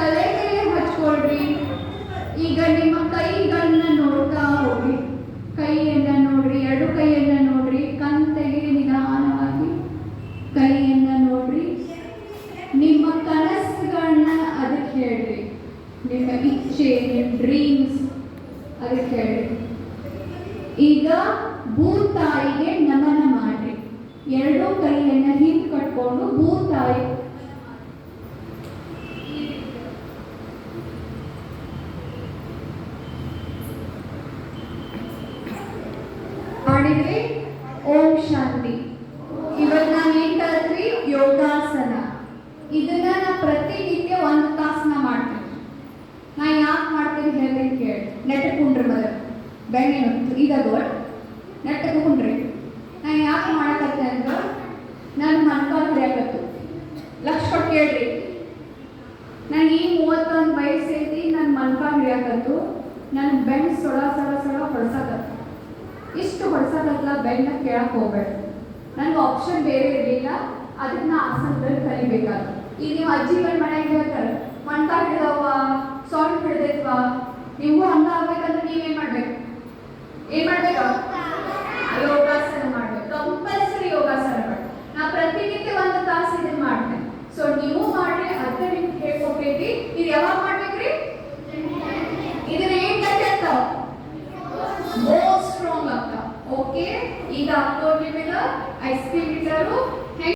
ತಲೆ ಮೇಲೆ ಹಚ್ಕೊಳ್ರಿ. ಈಗ ನಿಮ್ಮ ಕೈಗಳನ್ನ ನೋಡ್ತಾ ಹೋಗಿ ಕೈಯನ್ನ ನೋಡ್ರಿ, ಎರಡು ಕೈಯನ್ನ ನೋಡ್ರಿ ಕಣ್ ತೆಗೆ ನಿಧಾನವಾಗಿ. ಕೈಯನ್ನ ನೋಡ್ರಿ. ನಿಮ್ಮ ಕನಸುಗಳನ್ನ ಅದಕ್ಕೆ ಹೇಳ್ರಿ. ನಿಮ್ಮ ಇಚ್ಛೆ, ನಿಮ್ಮ ಡ್ರೀಮ್ಸ್ ಅದಕ್ಕೆ ಹೇಳ್ರಿ. ಈಗ ಭೂತಾಯಿಗೆ ನಮನ ಮಾಡ್ರಿ. ಎರಡೂ ಕೈಯನ್ನ ಹಿಂದ್ ಕಟ್ಕೊಂಡು ಭೂತಾಯಿ ಓಂ ಶಾಂತಿ. ಇವತ್ತು ನಾನು ಏನ್ ಕಲ್ತ್ರಿ ಯೋಗಾಸನ. ಇದನ್ನ ನಾ ಪ್ರತಿನಿತ್ಯ ಒಂದು ತಾಸನ ಮಾಡ್ತೀನಿ. ನಾ ಯಾಕೆ ಮಾಡ್ತೀನಿ ಹೇಳಿ ಕೇಳಿ. ನೆಟ್ಟಕೊಂಡ್ರಿ ಕುಂಡ್ರಿ ಮೊದಲು. ಬೆಣ್ಣೆ ಈಗ ಗೋಳ್. ನೆಟ್ಟಗೆ ಕುಂಡ್ರಿ ನಾ ಯಾಕೆ ಮಾಡಕತ್ತೆ ಅಂದ್ರೆ ನನ್ನ ಮನ್ಕಾಲ್ ಹಿಡಿಯಕತ್ತು ಲಕ್ಷ ಕೊಟ್ಟು ಕೇಳ್ರಿ. ನನಗೆ ಈ ಮೂವತ್ತೊಂದು ವಯಸ್ಸೈತಿ ನನ್ನ ಮನ್ಕಾಲ್ ಹಿಡಿಯಾಕತ್ತು ನನ್ನ ಬೆಣ್ಣೆ ಸೊಳ ಸೊಳ ಸೊಳ ಹೊಡ್ಸಕತ್ತು ಇಷ್ಟು ಹೊಡ್ಸೋದಲ್ಲ ಬೆನ್ನ ಕೇಳಕ್ಕೆ ಹೋಗ್ಬೇಡ ನನಗೆ ಆಪ್ಷನ್ ಬೇರೆ ಇರಲಿಲ್ಲ, ಅದನ್ನ ಆಸನದಲ್ಲಿ ಕಲಿಬೇಕಾಗಿ ಈಗ ನೀವು ಅಜ್ಜಿಗಳ ಮನೆಗೆ ಹೇಳ್ತಾರೆ ಮಣ್ಕ ಹಿಡಿದವ ಸಾಲ್ಟ್ ಹಿಡ್ದೈತ್ವಾ? ನೀವು ಹಂಗ ಆಗ್ಬೇಕಂದ್ರೆ ನೀವೇನ್ ಮಾಡ್ಬೇಕು? ಏನ್ ಮಾಡ್ಬೇಕು? ಯೋಗಾಸನ ಮಾಡ್ಬೇಕು. ಕಂಪಲ್ಸರಿ ಯೋಗಾಸನ ಮಾಡಿ ನಾ ಪ್ರತಿನಿತ್ಯ ಒಂದು ತಾಸು ಇದನ್ನ ಮಾಡ್ತೇನೆ. ಸೊ ನೀವು ಮಾಡ್ರಿ ಅದ್ರ ನಿಮ್ಗೆ ಹೇಳ್ಕೊಬೇಕು ಇದು ಯಾವಾಗ ಸ್ಟ್ರಾಂಗ್ ಆಗ್ತಾ ಓಕೆ ಈಗ ಅಪ್ಲೋಡ್ ನಿಮಗೆ ಐಸ್ ಕ್ರೀಮ್ ಇಟ್ಟರು